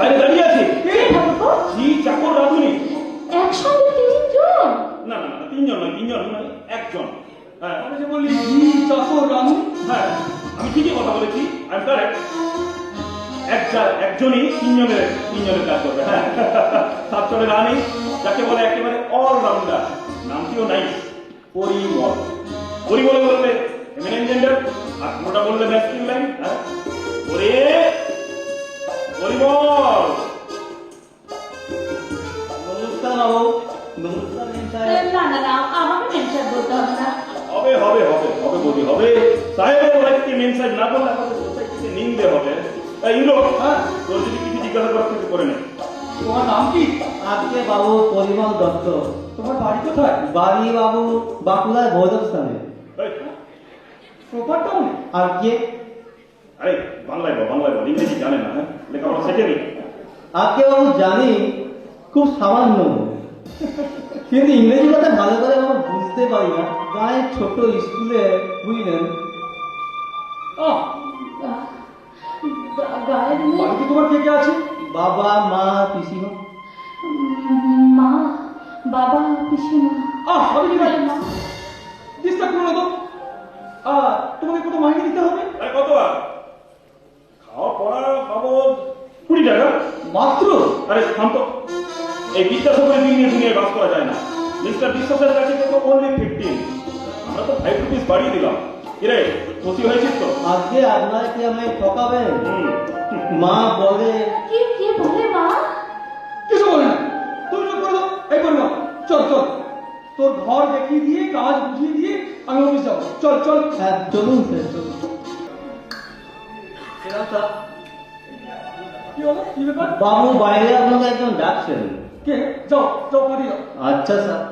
বাইরে দাঁড়িয়ে আছে। জি চাকর রাধুনি। একসঙ্গে তিনজন? না না না তিনজন নয় তিনজন নয় একজন। হ্যাঁ। আমি যে বললি জি চাকর হ্যাঁ আমি ঠিকই কথা বলেছি। আই এম কারেক্ট এক একজনই তিনজনের তিনজনের কাজ করবে হ্যাঁ। সাত চলে রানী যাকে বলে একেবারে অলরাউন্ডার নামটিও নাই পরিমল। পরিমলে বললে ফেমিনিন জেন্ডার আর কোনটা বললে ম্যাসকিউলাইন হ্যাঁ। ওরে পরিমল! না না না আমাকে মেনশন বলতে হবে। না হবে হবে হবে হবে বলি হবে সাহেবের ওয়াইফকে না বললে আমাদের সোসাইটিতে নিন্দে হবে। ইউনো হ্যাঁ? তোর যদি কিছু জিজ্ঞাসা করার কিছু করে নে। তোমার নাম কি? আজকে বাবু পরিমল দত্ত। তোমার বাড়ি কোথায়? বাড়ি বাবু বাঁকুড়ার ভৈরব স্থানে প্রপার টাউনে আর কে? আরে বাংলায় বল বাংলায় বল ইংরেজি জানে না হ্যাঁ? লেখাপড়া শেখেনি? আজকে বাবু জানি খুব সামান্য। কিন্তু ইংরেজি কথা ভালো করে বাবু বুঝতে পারি না। গায়ের ছোট স্কুলে বুঝলেন? বাড়িতে তোমার কে কে আছে? বাবা মা পিসিমা। মা বাবা পিসিমা। আহ কি মা। ডিস্টার্ব করো তো। আহ তোমাকে কত মাইনে দিতে হবে? আরে কত আর খাওয়া পড়া বাবদ কুড়ি টাকা। মাত্র? আরে শান্ত। এই বিদ্যাসাগরের দিন নিয়ে বাস করা যায় না। মিস্টার বিশ্বাসের কাছে তো অনলি ফিফটিন আমরা তো ফাইভ রুপিস বাড়িয়ে দিলাম। কিরে খুশি হয়েছিস তো? আজকে আপনারা কি আমায় ঠকাবেন মা বলে কি কি বলে মা? কিছু বলে না। তুমি চুপ করে দাও এই করব চল চল। তোর ঘর দেখিয়ে দিয়ে কাজ বুঝিয়ে দিয়ে আমি অফিস যাব। চল চল। হ্যাঁ চলুন স্যার চলুন। কি হলো কি ব্যাপার? বাবু বাইরে আপনাকে একজন ডাকছেন। के जाओ जाओ पानी जाओ अच्छा सर